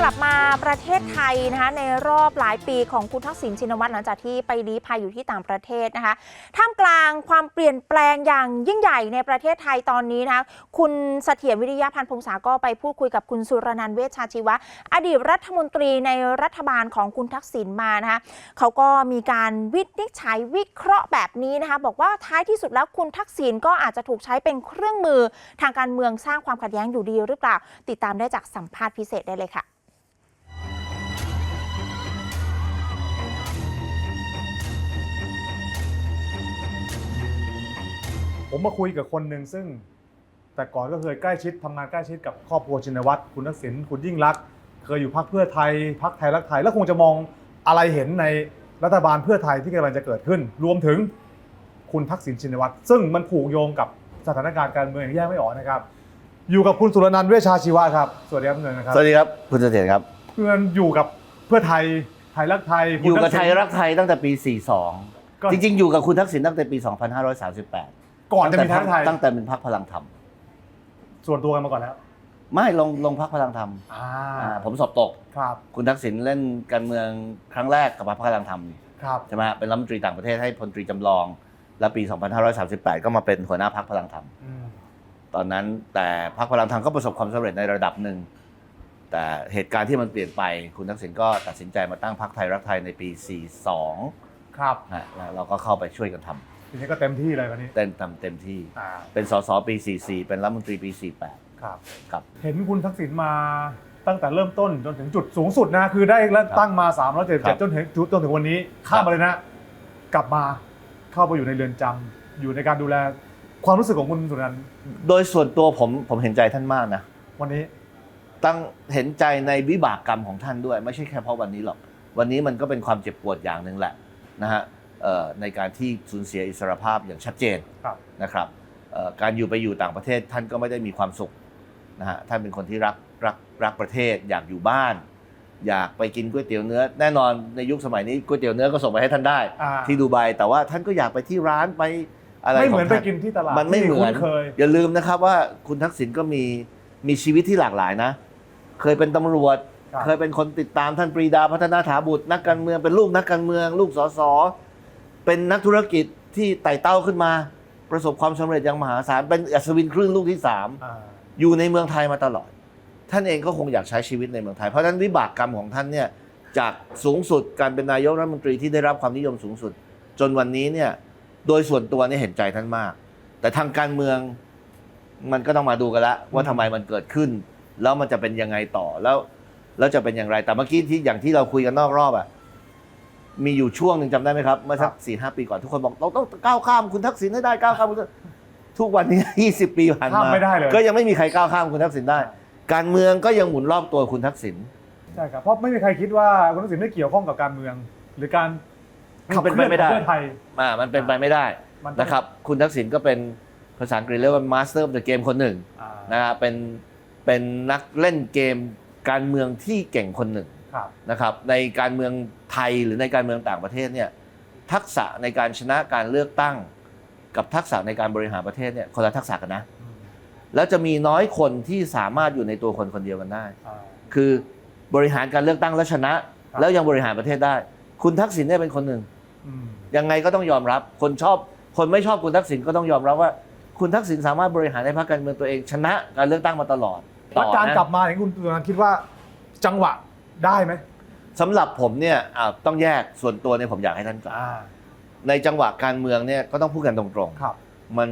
กลับมาประเทศไทยนะคะในรอบหลายปีของคุณทักษิณชินวัตรหลังจากที่ไปลี้ภัยอยู่ที่ต่างประเทศนะคะท่ามกลางความเปลี่ยนแปลงอย่างยิ่งใหญ่ในประเทศไทยตอนนี้นะคะคุณเสถียรวิริยะพันธ์พงษาก็ไปพูดคุยกับคุณสุรนันท์เวชชาชีวะ อดีตรัฐมนตรีในรัฐบาลของคุณทักษิณมานะคะเขาก็มีการวินิจฉัยวิเคราะห์แบบนี้นะคะบอกว่าท้ายที่สุดแล้วคุณทักษิณก็อาจจะถูกใช้เป็นเครื่องมือทางการเมืองสร้างความขัดแย้งอยู่ดีหรือเปล่า ติดตามได้จากสัมภาษณ์พิเศษได้เลยค่ะ ผมมาคุยกับคนหนึ่งซึ่ง แต่ก่อนก็เคยใกล้ชิดทำงานใกล้ชิดกับครอบครัวชินวัตรคุณทักษิณคุณยิ่งรักษณ์เคยอยู่พักเพื่อไทยพักไทยรักไทย แล้วคงจะมองอะไรเห็นในรัฐบาลเพื่อไทยที่กำลังจะเกิดขึ้น รวมถึงคุณทักษิณชินวัตรซึ่งมันผูกโยงกับสถานการณ์การเมืองอย่างแยกไม่ออกนะครับ อยู่กับคุณสุรนันท์เวชชาชีวะครับสวัสดีครับคุณเงินนะครับสวัสดีครับคุณเสถียรครับ คุณเงินอยู่กับเพื่อไทยไทยรักไทยอคุณยู่กับษิไทณยรักไทยตั้งแต่ปี ก็ 42 จริงๆ อยู่กับคุณทักษิณตั้งแต่ปี 2538 ก่อนจะมีไทยรักไทยตั้งแต่เป็นพรรคพลังธรรมส่วนตัวกันมาก่อนแล้วไม่ลงลงพรรคพลังธรรมอ่าอ่าผมสอบตกครับคุณทักษิณเล่นการเมืองครั้งแรกกับพรรคพลังธรรมครับใช่ไหมฮะเป็นรัฐมนตรีต่างประเทศให้พลตรีจำลอง แล้วปี 2538 ก็มาเป็นหัวหน้าพรรคพลังธรรมอืมตอนนั้นแต่พรรคพลังธรรมก็ประสบความสำเร็จในระดับหนึ่งแต่เหตุการณ์ที่มันเปลี่ยนไป คุณทักษิณก็ตัดสินใจมาตั้งพรรคไทยรักไทยในปี 42 ครับฮะแล้วเราก็เข้าไปช่วยกันทำ ทีนี้ก็เต็มที่เลยวันนี้เต็มทำเต็มที่ อ่าเป็นสสปี 44 เป็นรัฐมนตรีปี 48 ครับ ครับ เห็นคุณทักษิณมาตั้งแต่เริ่มต้นจนถึงจุดสูงสุดนะ คือได้แล้วตั้งมา3ามร้อยเจ็ดครัเจ็ดบจนถึงจุดจนถึงวันนี้ข้ามมาเลยนะ กลับมาเข้าไปอยู่ในเรือนจำอยู่ในการดูแลความรู้สึกของคุณสุนันท์โดยส่วนตัวผมผมเห็นใจท่านมากนะ วันนี้ ตั้งเห็นใจในวิบากกรรมของท่านด้วย ไม่ใช่แค่เพราะวันนี้หรอก วันนี้มันก็เป็นความเจ็บปวดอย่างหนึ่งแหละนะฮะเอ่อ ในการที่สูญเสียอิสรภาพอย่างชัดเจนครับนะครับเอ่อการอยู่ไปอยู่ต่างประเทศท่านก็ไม่ได้มีความสุขนะฮะท่านเป็นคนที่รักรักรักประเทศอยากอยู่บ้าน อยากไปกินก๋วยเตี๋ยวเนื้อ แน่นอนในยุคสมัยนี้ก๋วยเตี๋ยวเนื้อก็ส่งไปให้ท่านได้อ่าที่ดูไบแต่ว่าท่านก็อยากไปที่ร้านไปอะไรไม่เหมือนขงไปท่ากินที่ตลาดมันไม่เหมือนที่คุ้เคยอย่าลืมนะครับว่าคุณทักษิณก็มีมีชีวิตที่หลากหลายนะ เคยเป็นตำรวจครับเคยเป็นคนติดตามท่านปรีดาพัฒนาถาบุตรนักการเมืองเป็นลูกนักการเมือง ลูกสส เป็นนักธุรกิจที่ไต่เต้าขึ้นมา ประสบความสำเร็จอย่างมหาศาลเป็นอัศวินคลื่นลูกที่สามอ่าอยู่ในเมืองไทยมาตลอด ท่านเองก็คงอยากใช้ชีวิตในเมืองไทย เพราะฉะนั้นวิบากกรรมของท่านเนี่ยจากสูงสุดการเป็นนายกรัฐมนตรีที่ได้รับความนิยมสูงสุด จนวันนี้เนี่ยโดยส่วนตัวเนี่ยเห็นใจท่านมาก แต่ทางการเมืองมันก็ต้องมาดูกันละว่าทำไมมันเกิดขึ้น แล้วมันจะเป็นยังไงต่อแล้วแล้วจะเป็นอย่างไรแต่เมื่อกี้ที่อย่างที่เราคุยกันนอกรอบอะ มีอยู่ช่วงหนึ่งจำได้ไหมครับ เมื่อสักสี่ห้าปีก่อนทุกคนบอกเราต้องก้าวข้ามคุณทักษิณให้ได้ก้าวข้ามคุณทักษิณทุกวันนี้ยี่สิบปีผ่านข้ามมาไม่ได้เลย ก็ยังไม่มีใครก้าวข้ามคุณทักษิณได้ การเมืองก็ยังหมุนรอบตัวคุณทักษิณใช่ครับเพราะไม่มีใครคิดว่าคุณทักษิณไม่เกี่ยวข้องกับการเมือง หรือการขับเป็นเคไปลื่อนไม่ได้ของเพื่อไทยอ่ามันเป็นไปไม่ได้มันนะครับคุณทักษิณก็เป็นภาษาอังกฤษเรียกว่า master of the game คนหนึ่งอ่านะฮะเป็นเป็นนักเล่นเกมการเมืองที่เก่งคนหนึ่ง ครับ นะครับ ในการเมืองไทยหรือในการเมืองต่างประเทศเนี่ยทักษะในการชนะการเลือกตั้ง กับทักษะในการบริหารประเทศเนี่ยคนละทักษะกันนะอืมแล้วจะมีน้อยคนที่สามารถอยู่ในตัวคนคนเดียวกันได้ อ่า คือบริหารการเลือกตั้งแล้วชนะ ครับ แล้วยังบริหารประเทศได้ คุณทักษิณเนี่ยเป็นคนหนึ่ง อืมยังไงก็ต้องยอมรับ คนชอบ คนไม่ชอบคุณทักษิณก็ต้องยอมรับว่า คุณทักษิณสามารถบริหารในพรรคการเมืองตัวเองชนะการเลือกตั้งมาตลอดแล้วการนะกลับมาของคุณสุนันท์คิดว่าจังหวะ ได้ไหมสำหรับผมเนี่ยอ่าต้องแยกส่วนตัวเนี่ยผมอยากให้ท่านกลับอ่าในจังหวะการเมืองเนี่ยก็ต้องพูดกันตรงครับ ๆ มัน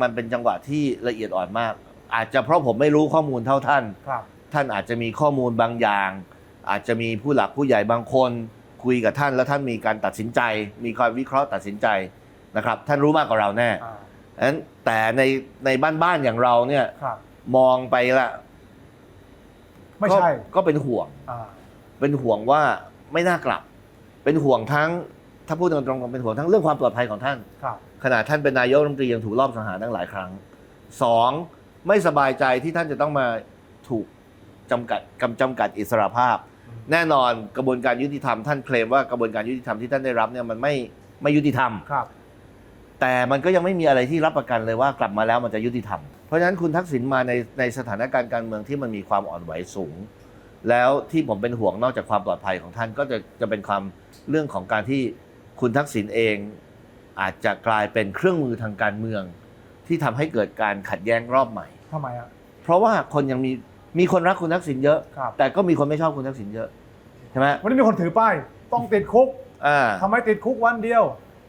มันเป็นจังหวะที่ละเอียดอ่อนมาก อาจจะเพราะผมไม่รู้ข้อมูลเท่าท่าน ครับ ท่านอาจจะมีข้อมูลบางอย่าง อาจจะมีผู้หลักผู้ใหญ่บางคน คุยกับท่านแล้วท่านมีการตัดสินใจ มีการวิเคราะห์ตัดสินใจนะครับ ท่านรู้มากกว่าเราแน่อ่าฉะนั้นแต่ในในบ้านๆอย่างเราเนี่ยครับ มองไปละไม่ใช่ ก็ก็เป็นห่วง อ่า เป็นห่วงว่าไม่น่ากลับ เป็นห่วงทั้งถ้าพูดตรงๆเป็นห่วงทั้งเรื่องความปลอดภัยของท่าน ครับขณะท่านเป็นนายกรัฐมนตรียังถูกรอบสังหารตั้งหลายครั้งสองไม่สบายใจที่ท่านจะต้องมาถูกจำกัดกำจำกัดอิสรภาพ แน่นอนกระบวนการยุติธรรมท่านเคลมว่ากระบวนการยุติธรรมที่ท่านได้รับเนี่ยมันไม่ไม่ยุติธรรม ครับ แต่มันก็ยังไม่มีอะไรที่รับประกันเลยว่ากลับมาแล้วมันจะยุติธรรม เพราะฉะนั้นคุณทักษิณมาในในสถานการณ์การเมืองที่มันมีความอ่อนไหวสูง แล้วที่ผมเป็นห่วงนอกจากความปลอดภัยของท่านก็จะจะเป็นความเรื่องของการที่คุณทักษิณเอง อาจจะกลายเป็นเครื่องมือทางการเมือง ที่ทำให้เกิดการขัดแย้งรอบใหม่ ทำไมอะ เพราะว่าคนยังมีมีคนรักคุณทักษิณเยอะ ครับ แต่ก็มีคนไม่ชอบคุณทักษิณเยอะใช่ไหมวันนี้มีคนถือป้าย ต้องติดคุกอ่าทำไมติดคุกวันเดียว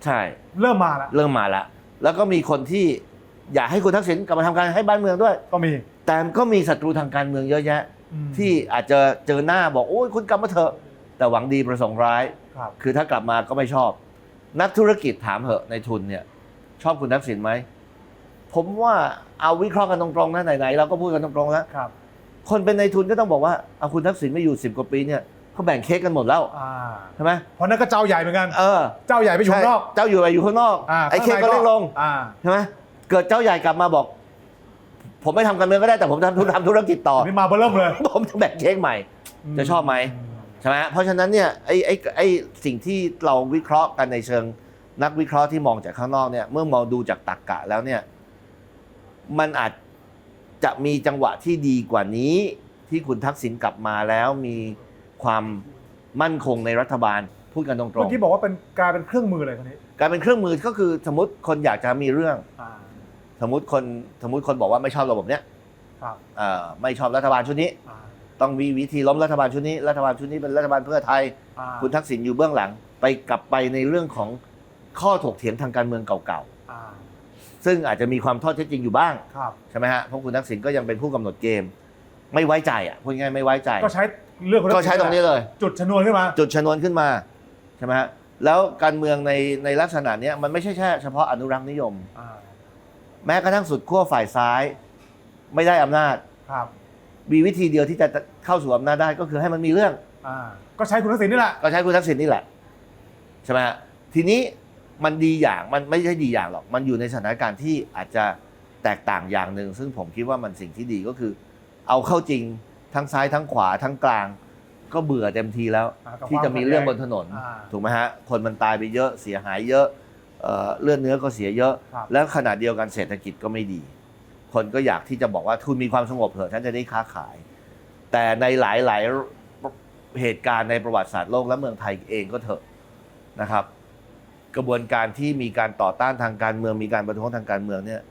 ใช่ เริ่มมาแล้วเริ่มมาละแล้วก็มีคนที่อยากให้คุณทักษิณกลับมาทำการให้บ้านเมืองด้วย ก็มี แต่ก็มีศัตรูทางการเมืองเยอะแยะอืม ที่อาจจะเจอหน้าบอกโอ้ยคุณกลับมาเถอะ แต่หวังดีประสงค์ร้าย ครับ คือถ้ากลับมาก็ไม่ชอบ นักธุรกิจถามเหอะในทุนเนี่ย ชอบคุณทักษิณไหม ผมว่าเอาวิเคราะห์กันตรงๆนะไหนๆเราก็พูดกันตรงๆแล้วครับคนเป็นในทุนก็ต้องบอกว่าเอาคุณทักษิณไม่อยู่สิบกว่าปีเนี่ยเขาแบ่งเค้กกันหมดแล้วอ่าใช่ไหมเพราะนั่นก็เจ้าใหญ่เหมือนกัน เออเจ้าใหญ่ไปอยู่ข้างนอกใช่เจ้าอยู่ไปอยู่ข้างนอกอ่าไอ้เค้กก็เล็กลงอ่า ใช่ไหมเกิดเจ้าใหญ่กลับมาบอก ผมไม่ทำการเมืองก็ได้แต่ผมทำธุรทำธุรกิจต่ออันนี้มาเบอร์เริ่มเลย ผมจะแบ่งเค้กใหม่ จะชอบไหม ใช่ไหมเพราะฉะนั้นเนี่ยไอ้ไอ้ไอ้สิ่งที่เราวิเคราะห์กันในเชิงนักวิเคราะห์ที่มองจากข้างนอกเนี่ย เมื่อมองดูจากตรรกกะแล้วเนี่ย มันอาจจะมีจังหวะที่ดีกว่านี้ ที่คุณทักษิณกลับมาแล้วมีความมั่นคงในรัฐบาลพูดกันตรงเมื่อกี้บอกว่าเป็นกลายเป็นเครื่องมือเลยคนนี้ ๆ การเป็นเครื่องมือก็คือสมมติคนอยากจะมีเรื่องอ่า สมมติคนสมมติคนบอกว่าไม่ชอบระบบเนี้ยครับเอ่อไม่ชอบรัฐบาลชุดนี้ อ่าต้องมีวิธีล้มรัฐบาลชุดนี้ รัฐบาลชุดนี้เป็นรัฐบาลเพื่อไทย อ่าคุณทักษิณอยู่เบื้องหลัง ไปกลับไปในเรื่องของข้อถกเถียงทางการเมืองเก่าอ่าๆ ซึ่งอาจจะมีความทอดเท็จจริงอยู่บ้าง ครับ ใช่ไหมฮะ เพราะคุณทักษิณก็ยังเป็นผู้กำหนดเกม ไม่ไว้ใจอะพูดง่ายๆไม่ไว้ใจ ก็ใช้เรื่องคนก็ใช้ตรงนี้เลย จุดชนวนขึ้นมา จุดชนวนขึ้นมาใช่ไหมฮะ แล้วการเมืองในในลักษณะเนี้ยมันไม่ใช่แค่เฉพาะอนุรักษ์นิยม อ่า แม้กระทั่งสุดขั้วฝ่ายซ้าย ไม่ได้อำนาจ ครับมีวิธีเดียวที่จะเข้าสู่อำนาจได้ก็คือให้มันมีเรื่อง อ่าก็ใช้คุณทักษิณนี่แหละ ก็ใช้คุณทักษิณนี่แหละใช่ไหมฮะทีนี้มันดีอย่างมันไม่ใช่ดีอย่างหรอก มันอยู่ในสถานการณ์ที่อาจจะแตกต่างอย่างหนึ่ง ซึ่งผมคิดว่ามันสิ่งที่ดีก็คือ เอาเข้าจริงทั้งซ้ายทั้งขวาทั้งกลาง ก็เบื่อเต็มทีแล้ว อ่ากับที่จะมีเรื่องบนถนนอ่า ถูกไหมฮะคนมันตายไปเยอะเสียหายเยอะ เอ่อเลือดเนื้อก็เสียเยอะ ครับ แล้วขณะเดียวกันเศรษฐกิจก็ไม่ดี คนก็อยากที่จะบอกว่าทุนมีความสงบเถอะฉันจะได้ค้าขาย แต่ในหลายๆเหตุการณ์ในประวัติศาสตร์โลกและเมืองไทยเองก็เถอะนะครับ กระบวนการที่มีการต่อต้านทางการเมืองมีการประท้วงทางการเมืองเนี่ย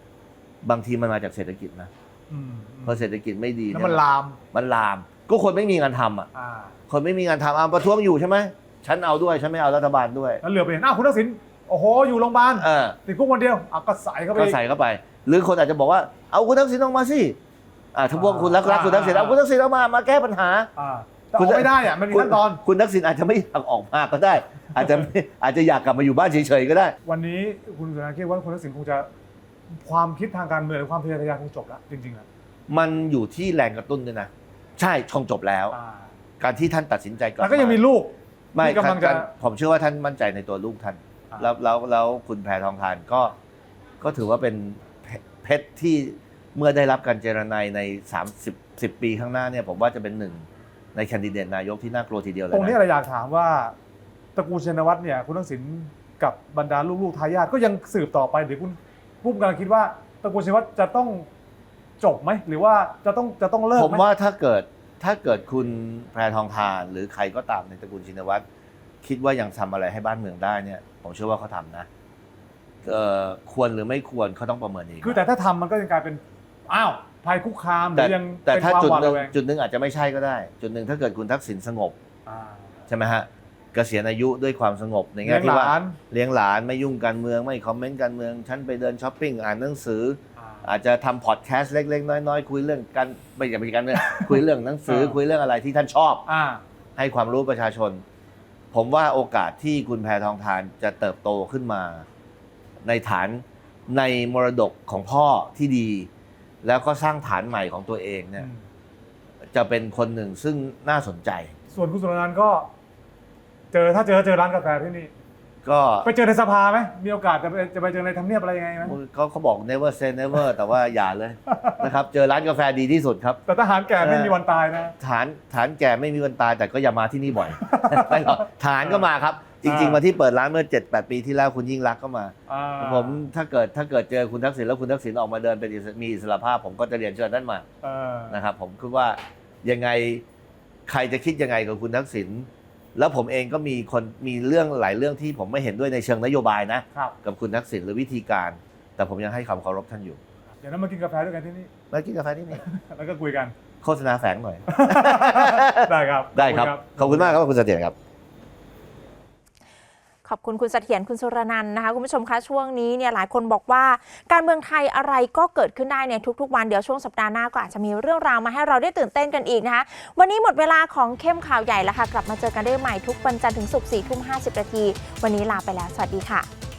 บางทีมันมาจากเศรษฐกิจนะอืมพอเศรษฐกิจไม่ดีแล้วเยมันลามมันลาม ก็คนไม่มีงานทำอะ อ่าคนไม่มีงานทำอะประท้วงอยู่ใช่ไหมฉันเอาด้วยฉันไม่เอารัฐบาลด้วย แล้วเหลือไปเห็นอ้าวคุณทักษิณ โอ้โห อยู่โรงพยาบาลเออติดคุกวันเดียวอะก็ใส่เข้าไปก็ใส่เข้าไป หรือคนอาจจะบอกว่าเอาคุณทักษิณออกมาสิอ่าถ้าพวกคุณรักรักคุณทักษิณเอาคุณทักษิณออกมามาแก้ปัญหา อ่าแต่ออกไม่ได้อะมันมีขั้นตอน คุณทักษิณอาจจะไม่อยากออกมาก็ได้ อาจจะไม่อาจจะอยากกลับมาอยู่บ้านเฉยๆก็ได้ วันนี้คุณสุนันท์คิดว่าคุณทักษิณคงจะความคิดทางการเมืองหรือความทะเยอทะยานคงจบแล้วจริงๆอะมันอยู่ที่แรงกระตุ้นด้วยนะ ใช่คงจบแล้ว อ่าการที่ท่านตัดสินใจกลับแล้วก็ยังมีาลูก ไม่ที่กำลังจะการผมเชื่อว่าท่านมั่นใจในตัวลูกท่านอ่า แล้วแล้วแล้วคุณแพทองทานก็ก็ถือว่าเป็นเพเพชรที่เมื่อได้รับการเจรนายใน 30 10 ปีข้างหน้าเนี่ยผมว่าจะเป็นหนึ่งในแคนดิเดตนายกที่น่ากลัวทีเดียวเลยตรงนี้นะเราอยากถามว่าตระกูลชินวัตรเนี่ยคุณทักษิณกับบรรดาลูกๆทายาทก็ยังสืบต่อไปหรือคุณผู้กำลังคิดว่าตระกูลชินวัตรจะต้องจบไหมหรือว่าจะต้องจะต้องเลิกผมไหมว่าถ้าเกิดถ้าเกิดคุณแพรทองทานหรือใครก็ตามในตระกูลชินวัตร คิดว่ายังทำอะไรให้บ้านเมืองได้เนี่ย ผมเชื่อว่าเขาทำนะเอ่อควรหรือไม่ควรเขาต้องประเมินเองคือแต่ถ้าทำมันก็ยังกลายเป็นอ้าวภัยคุกคามหรืแต่อยังแต่เป็นถ้าความจุดหวาดหนึ่งระแวงจุดหนึ่งอาจจะไม่ใช่ก็ได้ จุดหนึ่งถ้าเกิดคุณทักษิณสงบอ่าใช่ไหมฮะเกษียณอายุด้วยความสงบในเลี้แง่ยงที่หว่าลานเลี้ยงหลานไม่ยุ่งการเมืองไม่คอมเมนต์การเมืองฉันไปเดินช้อปปิ้งอ่านหนังสืออ่าอาจจะทำพอดแคสต์เล็ก ๆ น้อยๆ คุยเรื่องการไม่ใช่ไม่ใช่การเมืองคุยเรื่องหนังสืออ่าคุยเรื่องอะไรที่ท่านชอบอ่าให้ความรู้ประชาชน ผมว่าโอกาสที่คุณแพทองทานจะเติบโตขึ้นมา ในฐานในมรดกของพ่อที่ดี แล้วก็สร้างฐานใหม่ของตัวเองเนี่ย จะเป็นคนหนึ่งซึ่งน่าสนใจ ส่วนคุณสุรนันท์ก็ เจอถ้าเจอเจอร้านกาแฟที่นี่ ก็ไปเจอในสภาไหมมีโอกาสจะไปจะไปเจอในทำเนียบอะไรยังไงไหมเขาเขาบอก never say never แต่ว่าอย่าเลยนะครับ เจอร้านกาแฟดีที่สุดครับ แต่ทหารแก่ไม่มีวันตายนะฐานฐานแก่ไม่มีวันตายแต่ก็อย่ามาที่นี่บ่อยไม่หรอกฐานก็มาครับ จริง ๆ มาที่เปิดร้านเมื่อ 7-8 ปีที่แล้วคุณยิ่งรักษณ์ก็มาอ่าผมถ้าเกิดถ้าเกิดเจอคุณทักษิณแล้วคุณทักษิณออกมาเดินเป็นอิสมีอิสระภาพ ผมก็จะเรียนเชิญท่านมาเออนะครับผมคิดว่ายังไงใครจะคิดยังไงกับคุณทักษิณ แล้วผมเองก็มีคนมีเรื่องหลายเรื่องที่ผมไม่เห็นด้วยในเชิงนโยบายนะ ครับ กับคุณทักษิณหรือวิธีการ แต่ผมยังให้ความเคารพท่านอยู่เดี๋ยวนั้นมากินกาแฟด้วยกันที่นี่ มากินกาแฟที่นี่แล้วก็คุยกัน โฆษณาแฝงหน่อย ได้ครับ ได้ครับ ขอบคุณมากครับคุณเสถียรครับ ขอบคุณคุณเสถียรคุณสุรนันท์นะคะคุณผู้ชมคะช่วงนี้เนี่ยหลายคนบอกว่าการเมืองไทยอะไรก็เกิดขึ้นได้ในทุกๆ วันเดี๋ยวช่วงสัปดาห์หน้าก็อาจจะมีเรื่องราวมาให้เราได้ตื่นเต้นกันอีกนะคะ วันนี้หมดเวลาของเข้มข่าวใหญ่แล้วค่ะ กลับมาเจอกันได้ใหม่ทุกวันจันทร์ถึงศุกร์สี่ทุ่มห้าสิบนาทีวันนี้ลาไปแล้วสวัสดีค่ะ